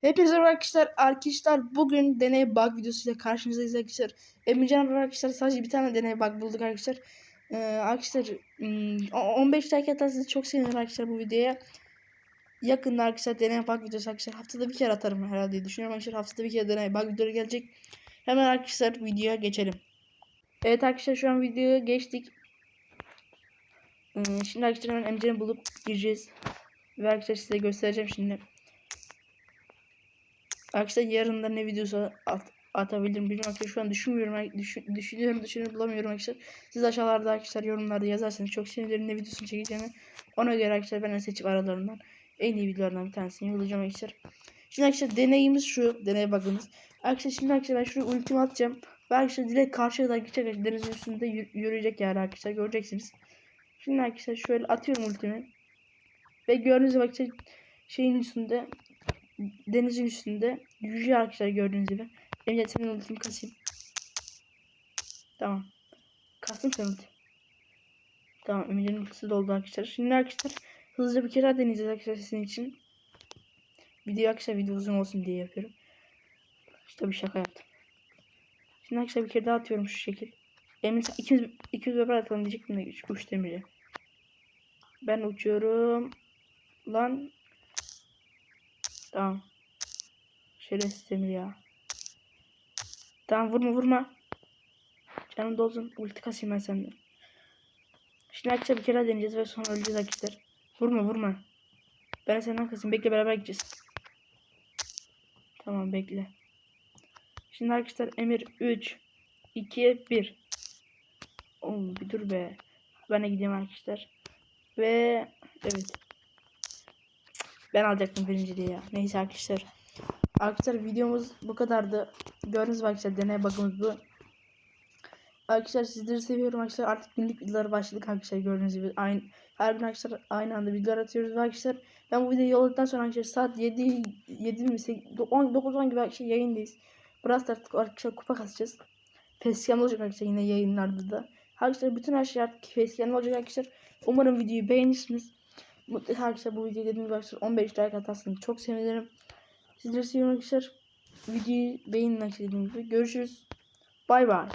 Hepinize merhaba arkadaşlar. Arkadaşlar bugün deney bug videosuyla karşınızdayız arkadaşlar. Emircan arkadaşlar sadece bir tane deney bug bulduk arkadaşlar. Ee, arkadaşlar hmm, o- 15 like atarsanız çok sevinirim arkadaşlar bu videoya. Yakında arkadaşlar deney bug videosu arkadaşlar. Haftada bir kere atarım herhalde diye düşünüyorum arkadaşlar. Haftada bir kere deney bug videoları gelecek. Hemen arkadaşlar videoya geçelim. Evet arkadaşlar şu an videoya geçtik. Ee, şimdi arkadaşlar hemen Emircan'ı bulup gireceğiz. Ve arkadaşlar size göstereceğim şimdi. Arkadaşlar yarın da ne videosu at, atabilirim bilmiyorum. Arkadaşlar şu an düşünmüyorum. Düşün, düşünüyorum düşünüyorum bulamıyorum arkadaşlar. Siz aşağılarda arkadaşlar yorumlarda yazarsanız çok sevinirim ne videosunu çekeceğimi. Ona göre arkadaşlar ben seçip aralarından en iyi videolardan bir tanesini yollayacağım arkadaşlar. Şimdi arkadaşlar deneyimiz şu. Deneye bakınız. Arkadaşlar şimdi arkadaşlar ben şuraya ultimi atacağım. Ve arkadaşlar direkt karşıya da gidecek denizin üstünde yü- yürüyecek yani arkadaşlar. Göreceksiniz. Şimdi arkadaşlar şöyle atıyorum ultimi. Ve gördüğünüz gibi arkadaşlar şeyin üstünde denizin üstünde yüzüyor arkadaşlar gördüğünüz gibi. Benim senin ultimi kasayım. Tamam. Kastım sen ulti. Tamam Emir'in ultisi doldu arkadaşlar. Şimdi arkadaşlar hızlıca bir kere deneyeceğiz arkadaşlar sizin için. Video arkadaşlar video uzun olsun diye yapıyorum. İşte bir şaka yaptım. Şimdi arkadaşlar bir kere daha atıyorum şu şekil. Emin ikimiz, ikimiz beraber atalım diyecektim de üç, uç demiri. Ben uçuyorum. Lan Tamam. Şerefsiz Emir ya. Tamam vurma vurma. Canım dolsun. Ulti kasayım ben senden. Şimdi arkadaşlar bir kere deneyeceğiz ve sonra öleceğiz arkadaşlar. Vurma vurma. Ben senden kasayım. Bekle beraber gideceğiz. Tamam bekle. Şimdi arkadaşlar Emir 3 2 1 Oğlum bir dur be. Ben de gideyim arkadaşlar. Ve evet. Ben alacaktım birinci diye ya. Neyse arkadaşlar. Arkadaşlar videomuz bu kadardı. Gördüğünüz gibi arkadaşlar deney bakımız bu. Arkadaşlar sizleri seviyorum arkadaşlar. Artık günlük videolara başladık arkadaşlar gördüğünüz gibi. Aynı, her gün arkadaşlar aynı anda videolar atıyoruz arkadaşlar. Ben bu videoyu yolladıktan sonra arkadaşlar saat 7 7 mi 10 9 10 gibi arkadaşlar yayındayız. Da artık arkadaşlar kupa kasacağız. Facecam olacak arkadaşlar yine yayınlarda da. Arkadaşlar bütün her şey artık facecam olacak arkadaşlar. Umarım videoyu beğenirsiniz. Mutlaka arkadaşlar bu videoyu dediğim gibi arkadaşlar 15 like atarsanız çok sevinirim. Sizleri seviyorum arkadaşlar. Videoyu beğenin arkadaşlar. Görüşürüz. Bay bay.